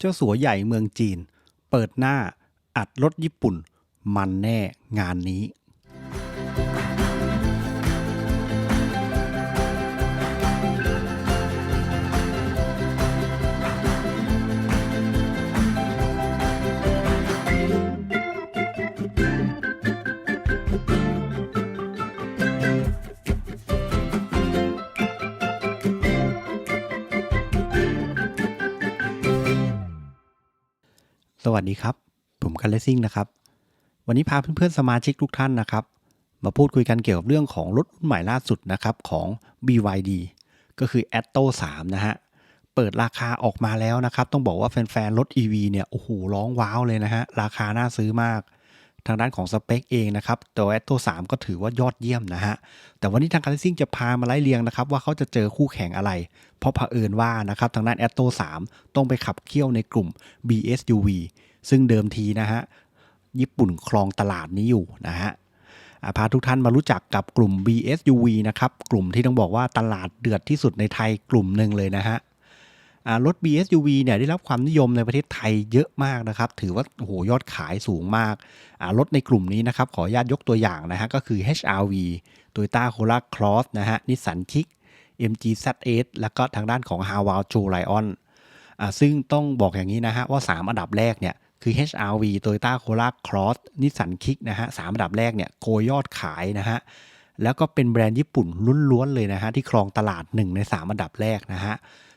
เจ้าสัวใหญ่เมืองจีน เปิดหน้าอัดรถญี่ปุ่น มันแน่งานนี้ วัสดีครับ ผมกันเลซิ่งนะครับ วันนี้พาเพื่อนๆสมาชิกทุกท่านนะครับ มาพูดคุยกันเกี่ยวกับเรื่องของรถรุ่นใหม่ล่าสุดนะครับของ BYD ก็คือ Atto 3 นะฮะ เปิดราคาออกมาแล้วนะครับ ต้องบอกว่าแฟนๆ รถ EV เนี่ย โอ้โห ร้องว้าวเลยนะฮะ ราคาน่าซื้อมาก ทางด้านของสเปคเองนะครับตัว Atto 3ก็ถือว่ายอดเยี่ยมนะฮะ แต่วันนี้ทางการซิ่งจะพามาไล่เรียงนะครับ ว่าเขาจะเจอคู่แข่งอะไร เพราะเผอิญว่านะครับทางด้าน Atto 3ต้องไปขับเคี่ยวในกลุ่ม BSUV ซึ่งเดิมทีนะฮะ ญี่ปุ่นครองตลาดนี้อยู่นะฮะาพาทุกท่านมารู้จักกับกลุ่ม BSUV นะครับ กลุ่มที่ต้องบอกว่าตลาดเดือดที่สุดในไทยกลุ่มหนึ่งเลยนะฮะ รถ BSUV เนี่ยได้รับความนิยมในประเทศไทยเยอะมากนะครับ ถือว่าโอ้โหยอดขายสูงมากรถในกลุ่มนี้นะครับ ขออนุญาตยกตัวอย่างนะฮะก็คือ HRV Toyota Corolla Cross นะฮะ Nissan Kick MG ZS แล้วก็ทางด้านของ h a w a l j o Lion อ่าซึ่งต้องบอกอย่างนี้นะฮะว่า 3 อันดับแรกเนี่ยคือ HRV Toyota Corolla Cross Nissan Kick นะฮะสามอันดับแรกเนี่ยโกยยอดขายนะฮะแล้วก็เป็นแบรนด์ญี่ปุ่นล้วนๆเลยนะฮะที่ครองตลาด 1 ใน 3 อันดับแรกนะฮะ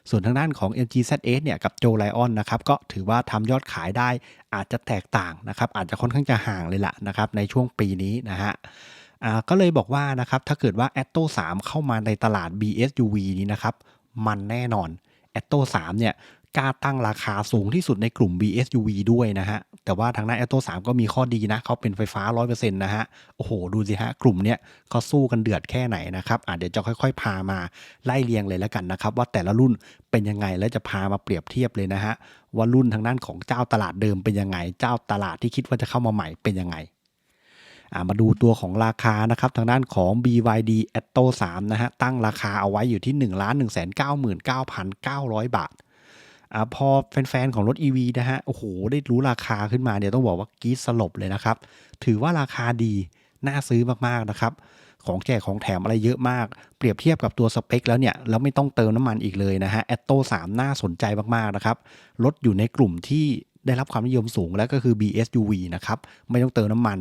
ส่วนทางด้านของ MG ZS เนี่ยกับ Joe Lion นะครับก็ถือว่าทำยอดขายได้อาจจะแตกต่างนะครับอาจจะค่อนข้างจะห่างเลยล่ะนะครับในช่วงปีนี้นะฮะก็เลยบอกว่านะครับถ้าเกิดว่า Atto 3 เข้ามาในตลาด BSUV นี้นะครับมันแน่นอน Atto 3 เนี่ยกล้าตั้งราคาสูงที่สุดในกลุ่ม BSUV ด้วยนะฮะ แต่ว่าทางด้าน Atto 3 ก็มีข้อดีนะเขาเป็นไฟฟ้า 100%นะฮะ โอ้โห ดูสิฮะ กลุ่มเนี้ยเขาสู้กันเดือดแค่ไหนนะครับอะเดี๋ยวจะค่อย ๆ พามาไล่เรียงเลยแล้วกันนะครับ ว่าแต่ละรุ่นเป็นยังไงแล้วจะพามาเปรียบเทียบเลยนะฮะว่ารุ่นทางด้านของเจ้าตลาดเดิมเป็นยังไง เจ้าตลาดที่คิดว่าจะเข้ามาใหม่เป็นยังไงมาดูตัวของราคานะครับทางด้านของ BYD Atto 3นะฮะตั้งราคาเอาไว้อยู่ที่ 1 1 9 9 9 0 0 บาท อ่าพอแฟนๆของรถ EV นะฮะ โอ้โห ได้รู้ราคาขึ้นมาเนี่ยต้องบอกว่ากรีดสลบเลยนะครับ ถือว่าราคาดี น่าซื้อมากๆนะครับ ของแจกของแถมอะไรเยอะมาก เปรียบเทียบกับตัวสเปคแล้วเนี่ย แล้วไม่ต้องเติมน้ำมันอีกเลยนะฮะ Atto 3น่าสนใจมากๆนะครับ รถอยู่ในกลุ่มที่ได้รับความนิยมสูงแล้วก็คือ BSUV นะครับ ไม่ต้องเติมน้ำมัน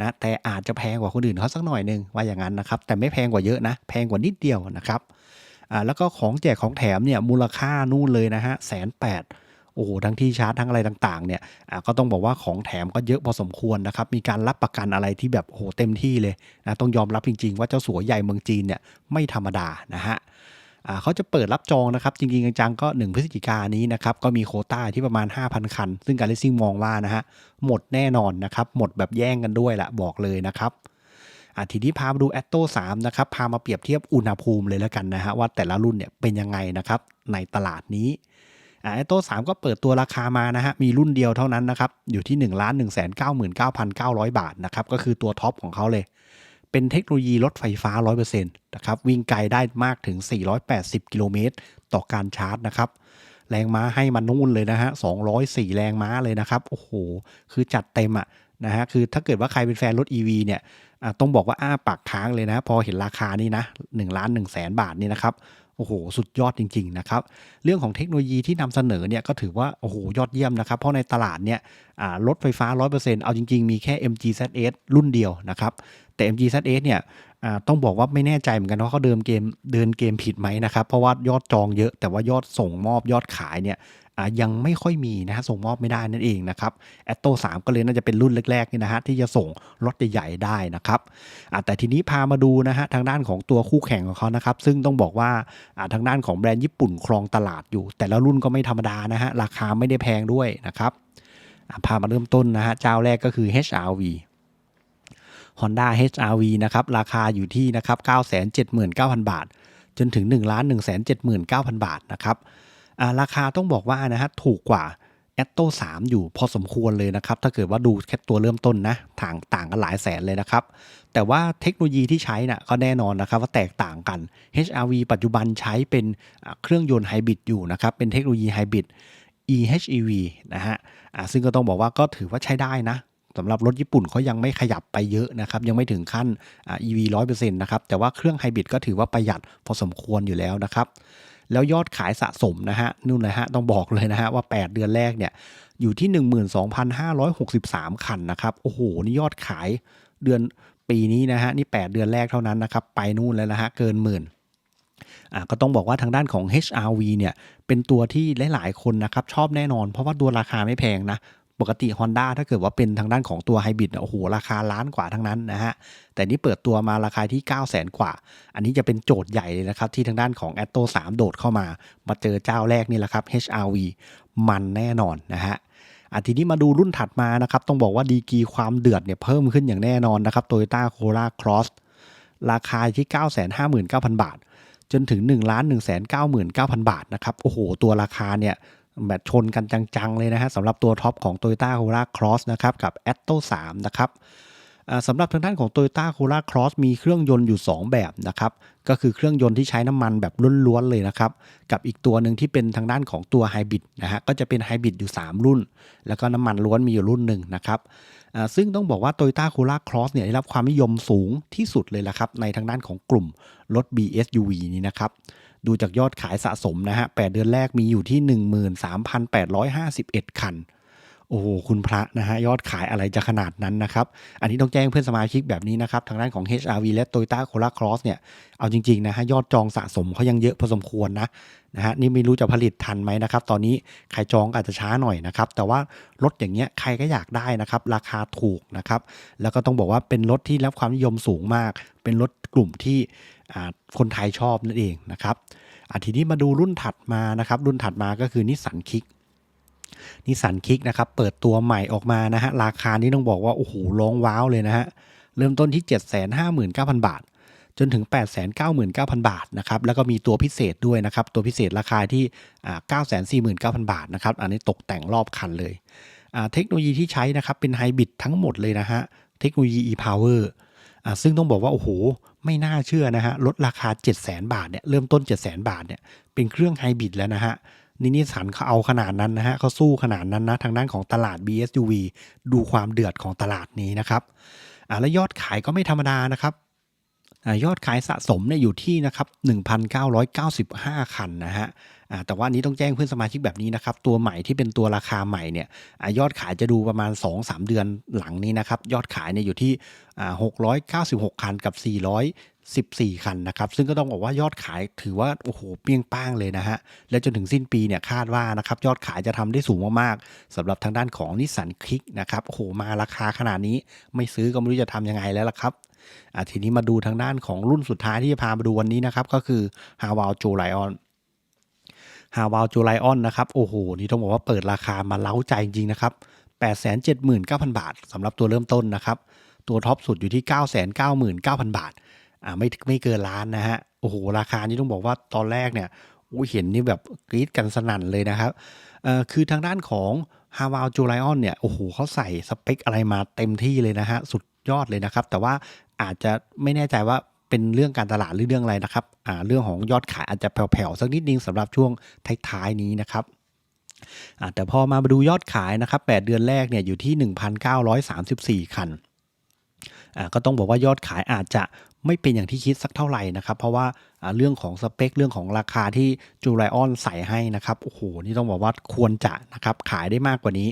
นะแต่อาจจะแพงกว่าคนอื่นเขาสักหน่อยนึงว่าอย่างนั้นนะครับ แต่ไม่แพงกว่าเยอะนะ แพงกว่านิดเดียวนะครับ อ่าแล้วก็ของแจกของแถมเนี่ยมูลค่านู่นเลยนะฮะแสนแปดโอ้โหทั้งที่ชาร์จทั้งอะไรต่างๆเนี่ยอ่าก็ต้องบอกว่าของแถมก็เยอะพอสมควรนะครับ มีการรับประกันอะไรที่แบบโอ้โหเต็มที่เลยนะต้องยอมรับจริง ๆ ว่าเจ้าสัวใหญ่เมืองจีนเนี่ยไม่ธรรมดานะฮะอ่าเขาจะเปิดรับจองนะครับ จริงๆจังๆก็ 1 พฤศจิกายนนี้นะครับ ก็มีโคต้าที่ประมาณ 5,000 คัน ซึ่งการเลสซิ่งมองว่านะฮะหมดแน่นอนนะครับ หมดแบบแย่งกันด้วยแหละบอกเลยนะครับ อ่าทีนี้พามาดู Atto 3นะครับพามาเปรียบเทียบอุณหภูมิเลยแล้วกันนะฮะว่าแต่ละรุ่นเนี่ยเป็นยังไงนะครับในตลาดนี้อ่า Atto 3 ก็เปิดตัวราคามานะฮะมีรุ่นเดียวเท่านั้นนะครับอยู่ที่ 1 1 9 9 9 9 0 0 บาทนะครับก็คือตัวท็อปของเขาเลย เป็นเทคโนโลยีรถไฟฟ้า 100%นะครับวิ่งไกลได้มากถึง 480 กิโลเมตรต่อการชาร์จนะครับแรงม้าให้มันนู่นเลยนะฮะ 204 แรงม้าเลยนะครับ โอ้โห คือจัดเต็มอะนะฮะ คือถ้าเกิดว่าใครเป็นแฟนรถ EV เนี่ย ต้องบอกว่าอ้าปากค้างเลยนะ พอเห็นราคานี่นะ1ล้าน1แสนบาทนี่นะครับโอ้โห สุดยอดจริง ๆ นะครับ เรื่องของเทคโนโลยีที่นำเสนอเนี่ยก็ถือว่า โอ้โห ยอดเยี่ยมนะครับ เพราะในตลาดเนี่ยรถไฟฟ้า 100%เอาจริง ๆ มีแค่ MG ZS รุ่นเดียวนะครับ แต่ MG ZS เนี่ยต้องบอกว่าไม่แน่ใจเหมือนกันว่าเขาเดิมเกมเดินเกมผิดไหมนะครับ เพราะว่ายอดจองเยอะแต่ว่ายอดส่งมอบยอดขายเนี่ยยังไม่ค่อยมีนะฮะส่งมอบไม่ได้นั่นเองนะครับ Atto 3ก็เลยน่าจะเป็นรุ่นแรกๆนี่นะฮะที่จะส่งรถใหญ่ๆได้นะครับแต่ทีนี้พามาดูนะฮะทางด้านของตัวคู่แข่งของเขานะครับซึ่งต้องบอกว่าทางด้านของแบรนด์ญี่ปุ่นครองตลาดอยู่ แต่ละรุ่นก็ไม่ธรรมดานะฮะราคาไม่ได้แพงด้วยนะครับพามาเริ่มต้นนะฮะเจ้าแรกก็คือ HRV Honda HRV นะครับราคาอยู่ที่นะครับ979,000 บาท จนถึง 1 1 7 9 0 0 0 บาทนะครับาราคาต้องบอกว่านะฮะถูกกว่า Atto 3อยู่พอสมควรเลยนะครับ ถ้าเกิดว่าดูแค่ตัวเริ่มต้นนะต่างต่างกันหลายแสนเลยนะครับ แต่ว่าเทคโนโลยีที่ใช้น่ะก็แน่นอนนะครับว่าแตกต่างกัน HRV ปัจจุบันใช้เป็นเครื่องยนต์ไฮบริดอยู่นะครับ เป็นเทคโนโลยีไฮบริด EHEV นะฮะซึ่งก็ต้องบอกว่าก็ถือว่าใช้ได้นะ สำหรับรถญี่ปุ่นเขายังไม่ขยับไปเยอะนะครับ ยังไม่ถึงขั้นอ่า EV 100%นะครับ แต่ว่าเครื่องไฮบริดก็ถือว่าประหยัดพอสมควรอยู่แล้วนะครับ แล้วยอดขายสะสมนะฮะนู่นเลยฮะต้องบอกเลยนะฮะว่า 8 เดือนแรกเนี่ยอยู่ที่ 12,563 คันนะครับ โอ้โห นี่ยอดขายเดือนปีนี้นะฮะนี่ 8 เดือนแรกเท่านั้นนะครับไปนู่นแล้วนะฮะเกินหมื่นอะก็ต้องบอกว่าทางด้านของ HRV เนี่ยเป็นตัวที่หลาย ๆ คนนะครับชอบแน่นอน เพราะว่าตัวราคาไม่แพงนะ ปกติ Honda ถ้าเกิดว่าเป็นทางด้านของตัวไฮบริดโอ้โหราคาล้านกว่าทั้งนั้นนะฮะ แต่นี่เปิดตัวมาราคาที่ 9 0 0 0 0 0 กว่า อันนี้จะเป็นโจทย์ใหญ่เลยนะครับ ที่ทางด้านของ a t t o 3 โดดเข้ามา มาเจอเจ้าแรกนี่แหละครับ HRV มันแน่นอนนะฮะอะทีนี้มาดูรุ่นถัดมานะครับ ต้องบอกว่าดีกีความเดือดเนี่ยเพิ่มขึ้นอย่างแน่นอนนะครับ Toyota Corolla Cross ราคาที่ 959,000 บาท จนถึง 1 1 9 9 0 0 0 บาทนะครับ โอ้โห ตัวราคาเนี่ย แบบชนกันจังๆเลยนะฮะสำหรับตัวท็อปของ Toyota Corolla Cross นะครับกับ a t t o 3 นะครับสำหรับทางด้านของ Toyota Corolla Cross มีเครื่องยนต์อยู่ 2 แบบนะครับ ก็คือเครื่องยนต์ที่ใช้น้ำมันแบบล้วนๆเลยนะครับ กับอีกตัวหนึ่งที่เป็นทางด้านของตัวไฮบริดนะฮะก็จะเป็นไฮบริดอยู่ 3 รุ่น แล้วก็น้ำมันล้วนมีอยู่รุ่นหนึ่งนะครับซึ่งต้องบอกว่า Toyota Corolla Cross เนี่ยได้รับความนิยมสูงที่สุดเลยละครับในทางด้านของกลุ่มรถ BSUV นี้นะครับ ดูจากยอดขายสะสมนะฮะ 8 เดือนแรกมีอยู่ที่ 13,851 คัน อ้โหคุณพระนะฮะยอดขายอะไรจะขนาดนั้นนะครับ อันนี้ต้องแจ้งเพื่อนสมาชิกแบบนี้นะครับ ทางด้านของ HRV และ Toyota Corolla Cross เนี่ย เอาจริงๆนะฮะยอดจองสะสมเขายังเยอะพอสมควรนะนะฮะนี่ไม่รู้จะผลิตทันไหมนะครับ ตอนนี้ใครจองก็อาจจะช้าหน่อยนะครับ แต่ว่ารถอย่างเงี้ยใครก็อยากได้นะครับ ราคาถูกนะครับ แล้วก็ต้องบอกว่าเป็นรถที่รับความนิยมสูงมาก เป็นรถกลุ่มที่คนไทยชอบนั่นเองนะครับอทีนี้มาดูรุ่นถัดมานะครับ รุ่นถัดมาก็คือนิสสันคิก นิสสันคิกนะครับเปิดตัวใหม่ออกมานะฮะราคานี้ต้องบอกว่า โอ้โหร้องว้าวเลยนะฮะ เริ่มต้นที่ 759,000 บาท จนถึง 899,000 บาทนะครับแล้วก็มีตัวพิเศษด้วยนะครับ ตัวพิเศษราคาที่อ่า949,000 บาทนะครับอันนี้ตกแต่งรอบคันเลยเทคโนโลยีที่ใช้นะครับเป็นไฮบริดทั้งหมดเลยนะฮะเทคโนโลยี e-power ซึ่งต้องบอกว่า โอ้โห ไม่น่าเชื่อนะฮะลดราคา 700,000 บาทเนี่ยเริ่มต้น 700,000 บาทเนี่ยเป็นเครื่องไฮบริดแล้วนะฮะ นินิสันเขาเอาขนาดนั้นนะฮะเขาสู้ขนาดนั้นนะทางด้านของตลาด BSUV ดูความเดือดของตลาดนี้นะครับอ่าแล้วยอดขายก็ไม่ธรรมดานะครับอายอดขายสะสมเนี่ยอยู่ที่นะครับ 1,995 คันนะฮะอ่าแต่ว่านี้ต้องแจ้งเพื่อนสมาชิกแบบนี้นะครับ ตัวใหม่ที่เป็นตัวราคาใหม่เนี่ยอายอดขายจะดูประมาณ 2-3 เดือนหลังนี้นะครับ ยอดขายเนี่ยอยู่ที่อ่า696 คันกับ 14 คันนะครับ ซึ่งก็ต้องบอกว่ายอดขายถือว่า โอ้โห เปี้ยงป้างเลยนะฮะ และจนถึงสิ้นปีเนี่ยคาดว่านะครับ ยอดขายจะทำได้สูงมากๆสำหรับทางด้านของนิสสันคลิกนะครับ โอ้โห มาราคาขนาดนี้ ไม่ซื้อก็ไม่รู้จะทำยังไงแล้วล่ะครับอะทีนี้มาดูทางด้านของรุ่นสุดท้ายที่จะพามาดูวันนี้นะครับ ก็คือ h a w a l j o l i o n ฮาวาลจูไลออนนะครับ โอ้โห นี่ต้องบอกว่าเปิดราคามาเล้าใจจริงๆนะครับ879,000 บาทสำหรับตัวเริ่มต้นนะครับ ตัวท็อปสุดอยู่ที่ 999,000 บาท อ่าไม่ไม่เกินล้านนะฮะโอ้โหราคานี้ต้องบอกว่าตอนแรกเนี่ยอุ้เห็นนี่แบบกรี๊ดกันสนั่นเลยนะครับเอ่อคือทางด้านของ h a w a l j o l i o n เนี่ยโอ้โหเขาใส่สเปคอะไรมาเต็มที่เลยนะฮะสุดยอดเลยนะครับ แต่ว่าอาจจะไม่แน่ใจว่าเป็นเรื่องการตลาดหรือเรื่องอะไรนะครับอ่าเรื่องของยอดขายอาจจะแผ่วๆสักนิดนึงสำหรับช่วงท้ายๆนี้นะครับอ่าแต่พอมาดูยอดขายนะครับ 8 เดือนแรกเนี่ยอยู่ที่ 1,934 คันอ่า ก็ต้องบอกว่ายอดขายอาจจะไม่เป็นอย่างที่คิดสักเท่าไหร่นะครับ เพราะว่าเรื่องของสเปค เรื่องของราคาที่จูไลออนใส่ให้นะครับโอ้โหนี่ต้องบอกว่าควรจะนะครับขายได้มากกว่านี้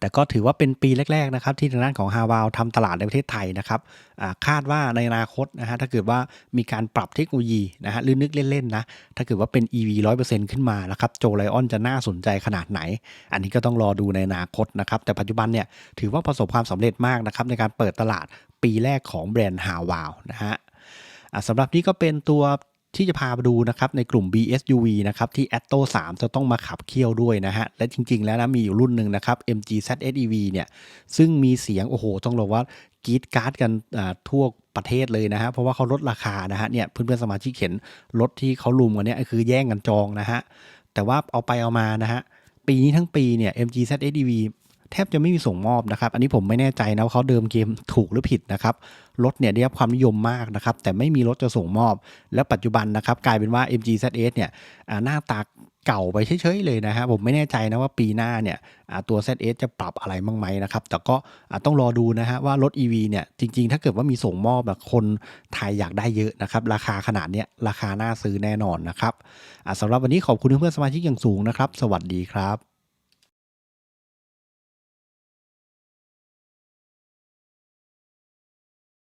แต่ก็ถือว่าเป็นปีแรกๆนะครับที่ทางด้านของฮาวาลทำตลาดในประเทศไทยนะครับคาดว่าในอนาคตนะฮะถ้าเกิดว่ามีการปรับเทคโนโลยีนะฮะหรือนึกเล่นๆนะถ้าเกิดว่าเป็น EV 100%ขึ้นมานะครับโจไลออนจะน่าสนใจขนาดไหน อันนี้ก็ต้องรอดูในอนาคตนะครับแต่ปัจจุบันเนี่ยถือว่าประสบความสำเร็จมากนะครับในการเปิดตลาดปีแรกของแบรนด์ฮาวาลนะฮะสำหรับนี้ก็เป็นตัว ที่จะพาไปดูนะครับในกลุ่ม BSUV นะครับที่ a t t o 3 จะต้องมาขับเคี่ยวด้วยนะฮะ และจริง ๆ แล้วนะมีอยู่รุ่นหนึ่งนะครับ MG ZEV เนี่ยซึ่งมีเสียง โอ้โห ต้องบอกว่ากีดการ์ดกันทั่วประเทศเลยนะฮะ เพราะว่าเขาลดราคานะฮะเนี่ยเพื่อนๆสมาชิกเห็นรถที่เขาลุมกันเนี่ยคือแย่งกันจองนะฮะ แต่ว่าเอาไปเอามานะฮะปีนี้ทั้งปีเนี่ย MG ZEV แทบจะไม่มีส่งมอบนะครับ อันนี้ผมไม่แน่ใจนะว่าเขาเดิมเกมถูกหรือผิดนะครับ รถเนี่ยได้รับความนิยมมากนะครับ แต่ไม่มีรถจะส่งมอบ แล้วปัจจุบันนะครับ กลายเป็นว่า MG ZS เนี่ยหน้าตาเก่าไปเฉยๆเลยนะฮะผมไม่แน่ใจนะว่าปีหน้าเนี่ยตัว ZS จะปรับอะไรบ้างไหมนะครับ แต่ก็ต้องรอดูนะฮะว่ารถ EV เนี่ยจริงๆ ถ้าเกิดว่ามีส่งมอบแบบคนไทยอยากได้เยอะนะครับ ราคาขนาดเนี้ยราคาน่าซื้อแน่นอนนะครับสำหรับวันนี้ขอบคุณเพื่อนสมาชิกอย่างสูงนะครับ สวัสดีครับ